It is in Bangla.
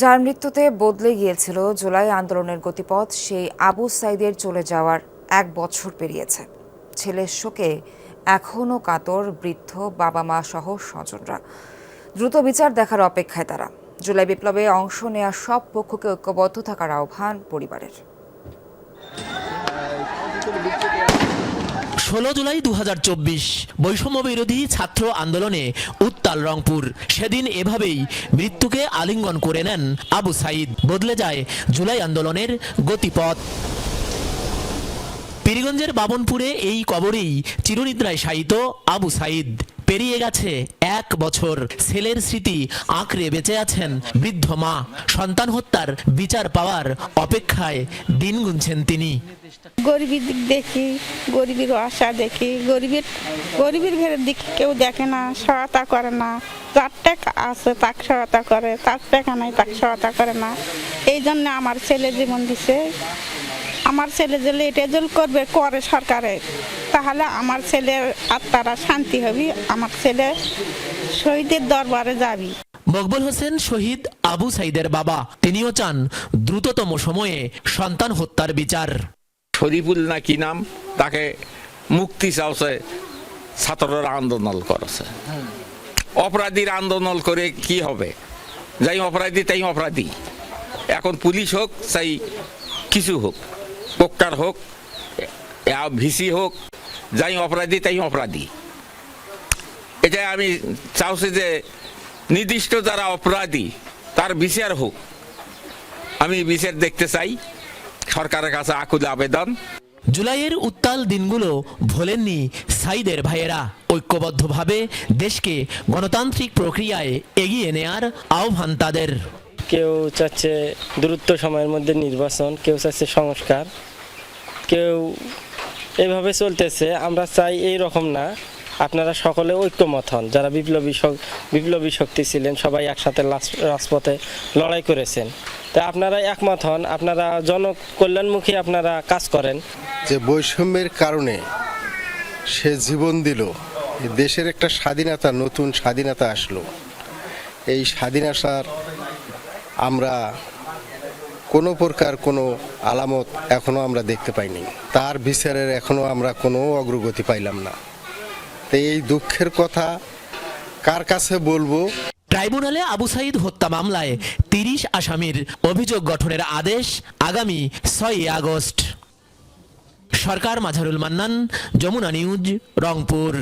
যার মৃত্যুতে বদলে গিয়েছিল জুলাই আন্দোলনের গতিপথ, সেই আবু সাইদের চলে যাওয়ার এক বছর পেরিয়েছে। ছেলের শোকে এখনও কাতর, বৃদ্ধ বাবা মা সহ স্বজনরা। দ্রুত বিচার দেখার অপেক্ষায় তারা। জুলাই বিপ্লবে অংশ নেওয়া সব পক্ষকে ঐক্যবদ্ধ থাকার আহ্বান পরিবারের। ষোলো জুলাই দুহাজার চব্বিশ বৈষম্য বিরোধী ছাত্র আন্দোলনে উত্তাল রংপুর। সেদিন এভাবেই মৃত্যুকে আলিঙ্গন করে নেন আবু সাইদ। বদলে যায় জুলাই আন্দোলনের গতিপথ। পীরগঞ্জের বাবনপুরে এই কবরেই চিরনিদ্রায় শায়িত আবু সাইদ। পেরিয়ে গেছে এক বছর। ছেলের স্মৃতি আঁকড়ে বেঁচে আছেন বৃদ্ধ মা। সন্তান হত্যার বিচার পাওয়ার অপেক্ষায় দিন গুনছেন তিনি। গরিবের দিক দেখি, গরিবের আশা দেখি, গরিবের গরিবের ঘরের দিক কেউ দেখে না, সহায়তা করে না। যার টাকা আছে তাকে সহায়তা করে, তার টাকা নাই তাকে সহায়তা করে না। এই জন্য আমার ছেলে জীবন দিছে। আমার ছেলে যে লেটেজল করবে করে সরকারে। তাহলে আমার ছেলের আত্মারা শান্তি হবে আমার ছেলে শহীদের দরবারে যাবি। মকবুল হোসেন শহীদ আবু সাইদের বাবা তিনিও চান দ্রুততম সময়ে সন্তান হত্যার বিচার। শরীফুল না কি নাম? তাকে মুক্তি চাওছে ছাত্ররা আন্দোলন করেছে। অপরাধীর আন্দোলন করে কি হবে? যাই অপরাধী তাই অপরাধী। এখন পুলিশ হোক চাই কিছু হোক। পোক্টার হোক ভিসি হোক, যাই অপরাধী তাই অপরাধী। এটা আমি চাওছি যে নির্দিষ্ট যারা অপরাধী, তার বিচার হোক। আমি বিচার দেখতে চাই, সরকারের কাছে আকুল আবেদন। জুলাইয়ের উত্তাল দিনগুলো ভোলেননি সাইদের ভাইয়েরা। ঐক্যবদ্ধভাবে দেশকে গণতান্ত্রিক প্রক্রিয়ায় এগিয়ে নেয়ার আহ্বান তাদের। কেউ চাচ্ছে দূরত্ব সময়ের মধ্যে নির্বাচন, কেউ চাচ্ছে সংস্কার, কেউ এভাবে চলতেছে, আমরা চাই এই রকম না। আপনারা সকলে ঐক্যমত হন। যারা বিপ্লবী বিপ্লবী শক্তি ছিলেন, সবাই একসাথে রাজপথে লড়াই করেছেন। তা আপনারা একমত হন? আপনারা জনকল্যাণমুখী আপনারা কাজ করেন? যে বৈষম্যের কারণে সে জীবন দিল দেশের একটা স্বাধীনতা, নতুন স্বাধীনতা আসলো। এই স্বাধীনতার আমরা কোনো প্রকার কোনো আলামত এখনও আমরা দেখতে পাইনি। তার বিচারের এখনও আমরা কোনো অগ্রগতি পাইলাম না। তো এই দুঃখের কথা কার কাছে বলব? ট্রাইব্যুনালে আবু সাইদ হত্যা মামলায় তিরিশ আসামির অভিযোগ গঠনের আদেশ আগামী ছয়ই আগস্ট। সরকার মাঝারুল মান্নান, যমুনা নিউজ, রংপুর।